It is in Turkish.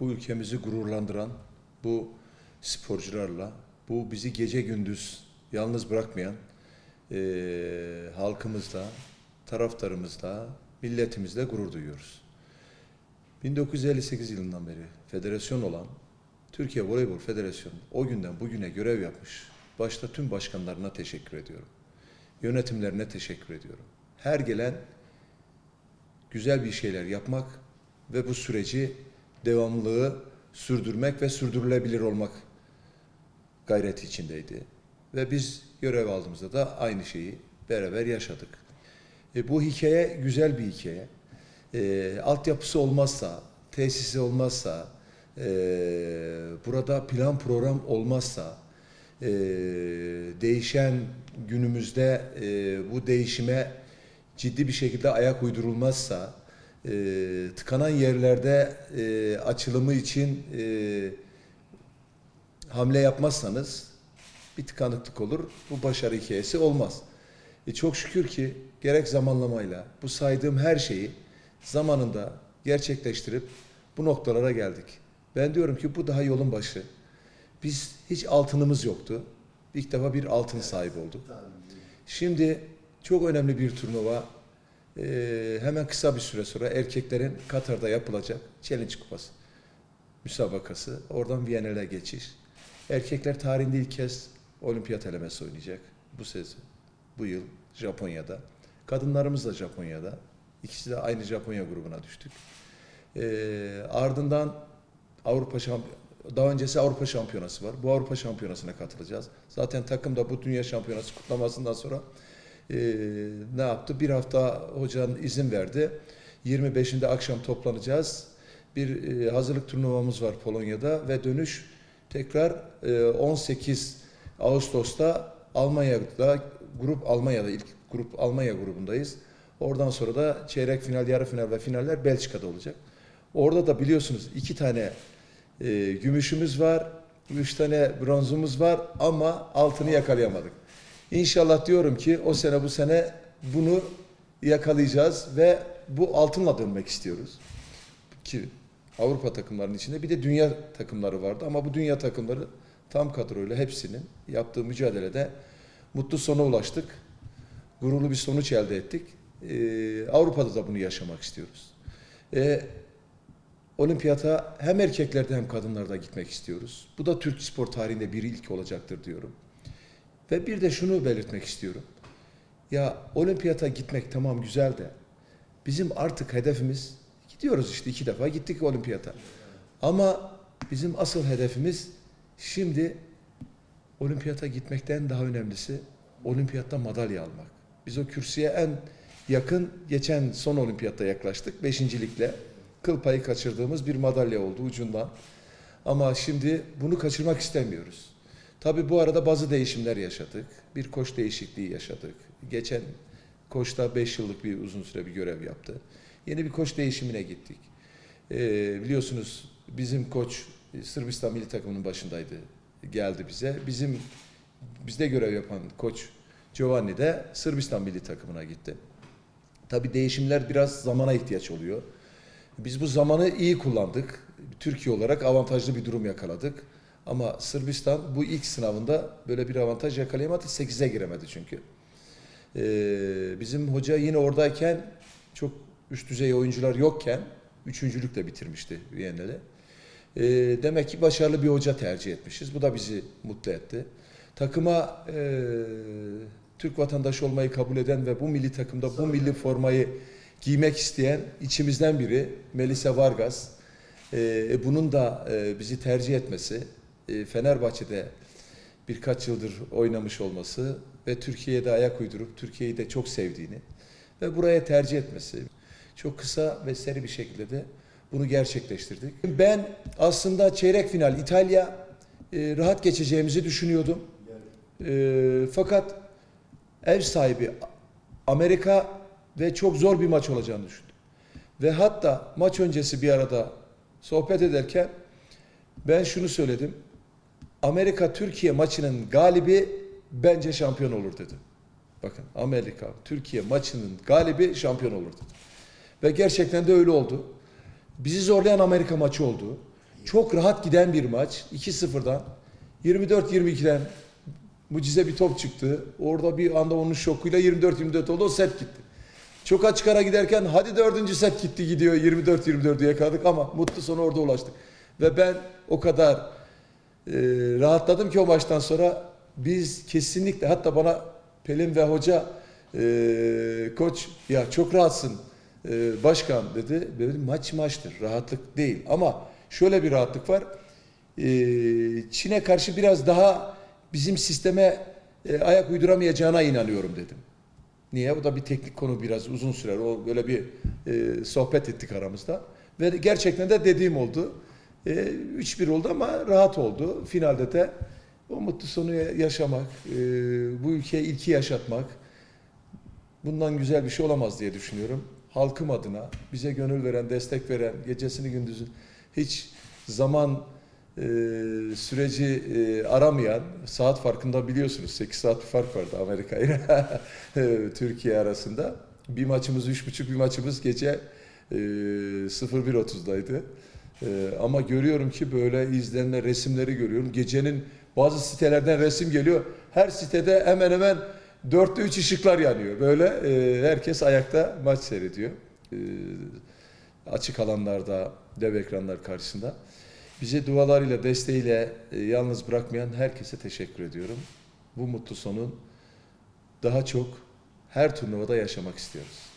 bu ülkemizi gururlandıran bu sporcularla, bu bizi gece gündüz yalnız bırakmayan eee halkımızla, taraftarımızla, milletimizle gurur duyuyoruz. 1958 yılından beri federasyon olan Türkiye Voleybol Federasyonu o günden bugüne görev yapmış. Başta tüm başkanlarına teşekkür ediyorum. Yönetimlerine teşekkür ediyorum. Her gelen güzel bir şeyler yapmak ve bu süreci devamlılığı sürdürmek ve sürdürülebilir olmak gayreti içindeydi. Ve biz görev aldığımızda da aynı şeyi beraber yaşadık. E, bu hikaye güzel bir hikaye. E, altyapısı olmazsa, tesisi olmazsa, e, burada plan program olmazsa, e, değişen günümüzde e, bu değişime ciddi bir şekilde ayak uydurulmazsa, e, tıkanan yerlerde e, açılımı için e, hamle yapmazsanız bir tıkanıklık olur. Bu başarı hikayesi olmaz. E çok şükür ki gerek zamanlamayla bu saydığım her şeyi zamanında gerçekleştirip bu noktalara geldik. Ben diyorum ki bu daha yolun başı. Biz hiç altınımız yoktu. İlk defa bir altın sahibi olduk. Şimdi çok önemli bir turnuva. Ee, hemen kısa bir süre sonra erkeklerin Katar'da yapılacak Challenge Kupası müsabakası. Oradan Viyana'ya geçiş. Erkekler tarihinde ilk kez olimpiyat elemesi oynayacak bu sezon, bu yıl Japonya'da. Kadınlarımız da Japonya'da. İkisi de aynı Japonya grubuna düştük. Ee, ardından Avrupa Şamp daha öncesi Avrupa Şampiyonası var. Bu Avrupa Şampiyonası'na katılacağız. Zaten takım da bu Dünya Şampiyonası kutlamasından sonra e, ne yaptı? Bir hafta hocanın izin verdi. 25'inde akşam toplanacağız. Bir e, hazırlık turnuvamız var Polonya'da ve dönüş tekrar e, 18 Ağustos'ta Almanya'da grup Almanya'da ilk grup Almanya grubundayız. Oradan sonra da çeyrek final, yarı final ve finaller Belçika'da olacak. Orada da biliyorsunuz iki tane e, gümüşümüz var, üç tane bronzumuz var ama altını yakalayamadık. İnşallah diyorum ki o sene bu sene bunu yakalayacağız ve bu altınla dönmek istiyoruz. Ki Avrupa takımlarının içinde bir de dünya takımları vardı ama bu dünya takımları tam kadroyla hepsinin yaptığı mücadelede mutlu sona ulaştık. Gururlu bir sonuç elde ettik. Ee, Avrupa'da da bunu yaşamak istiyoruz. Ee, olimpiyata hem erkeklerde hem kadınlarda gitmek istiyoruz. Bu da Türk spor tarihinde bir ilk olacaktır diyorum. Ve bir de şunu belirtmek istiyorum. Ya olimpiyata gitmek tamam güzel de bizim artık hedefimiz gidiyoruz işte iki defa gittik olimpiyata. Ama bizim asıl hedefimiz şimdi olimpiyata gitmekten daha önemlisi olimpiyatta madalya almak. Biz o kürsüye en yakın geçen son olimpiyatta yaklaştık. Beşincilikle kıl payı kaçırdığımız bir madalya oldu ucundan. Ama şimdi bunu kaçırmak istemiyoruz. Tabii bu arada bazı değişimler yaşadık. Bir koç değişikliği yaşadık. Geçen koçta 5 yıllık bir uzun süre bir görev yaptı. Yeni bir koç değişimine gittik. Ee, biliyorsunuz bizim koç Sırbistan milli takımının başındaydı. Geldi bize. Bizim bizde görev yapan koç Giovanni de Sırbistan milli takımına gitti. Tabii değişimler biraz zamana ihtiyaç oluyor. Biz bu zamanı iyi kullandık. Türkiye olarak avantajlı bir durum yakaladık. Ama Sırbistan bu ilk sınavında böyle bir avantaj yakalayamadı. 8'e giremedi çünkü. Ee, bizim hoca yine oradayken çok üst düzey oyuncular yokken üçüncülükle bitirmişti Viyana'da. Ee, demek ki başarılı bir hoca tercih etmişiz. Bu da bizi mutlu etti. Takıma e, Türk vatandaşı olmayı kabul eden ve bu milli takımda bu milli formayı giymek isteyen içimizden biri Melisa Vargas. Ee, bunun da e, bizi tercih etmesi, e, Fenerbahçe'de birkaç yıldır oynamış olması ve Türkiye'de ayak uydurup Türkiye'yi de çok sevdiğini ve buraya tercih etmesi. Çok kısa ve seri bir şekilde de bunu gerçekleştirdik. Ben aslında çeyrek final İtalya e, rahat geçeceğimizi düşünüyordum. E, fakat ev sahibi Amerika ve çok zor bir maç olacağını düşündüm. Ve hatta maç öncesi bir arada sohbet ederken ben şunu söyledim. Amerika Türkiye maçının galibi bence şampiyon olur dedim. Bakın Amerika Türkiye maçının galibi şampiyon olur dedim. Ve gerçekten de öyle oldu. Bizi zorlayan Amerika maçı oldu. çok rahat giden bir maç. 2-0'dan 24-22'den mucize bir top çıktı. Orada bir anda onun şokuyla 24-24 oldu. O set gitti. Çok açık ara giderken hadi dördüncü set gitti gidiyor 24-24'ü yakaladık ama mutlu sonu orada ulaştık. Ve ben o kadar rahatladım ki o maçtan sonra biz kesinlikle hatta bana Pelin ve hoca e, koç ya çok rahatsın e, başkan dedi. Dedim maç maçtır rahatlık değil ama şöyle bir rahatlık var. E, Çin'e karşı biraz daha bizim sisteme e, ayak uyduramayacağına inanıyorum dedim. Niye? O da bir teknik konu biraz uzun sürer. O böyle bir e, sohbet ettik aramızda. Ve gerçekten de dediğim oldu. E, 3-1 oldu ama rahat oldu. Finalde de o mutlu sonu yaşamak, e, bu ülkeye ilki yaşatmak bundan güzel bir şey olamaz diye düşünüyorum. Halkım adına bize gönül veren, destek veren, gecesini gündüzü hiç zaman e, süreci e, aramayan, saat farkında biliyorsunuz 8 saat bir fark vardı Amerika ile e, Türkiye arasında. Bir maçımız 3.30, bir maçımız gece e, 01.30'daydı. E, ama görüyorum ki böyle izlenen resimleri görüyorum. Gecenin bazı sitelerden resim geliyor. Her sitede hemen hemen dörtte üç ışıklar yanıyor. Böyle e, herkes ayakta maç seyrediyor. E, açık alanlarda, dev ekranlar karşısında. Bizi dualarıyla, desteğiyle e, yalnız bırakmayan herkese teşekkür ediyorum. Bu mutlu sonun daha çok her turnuvada yaşamak istiyoruz.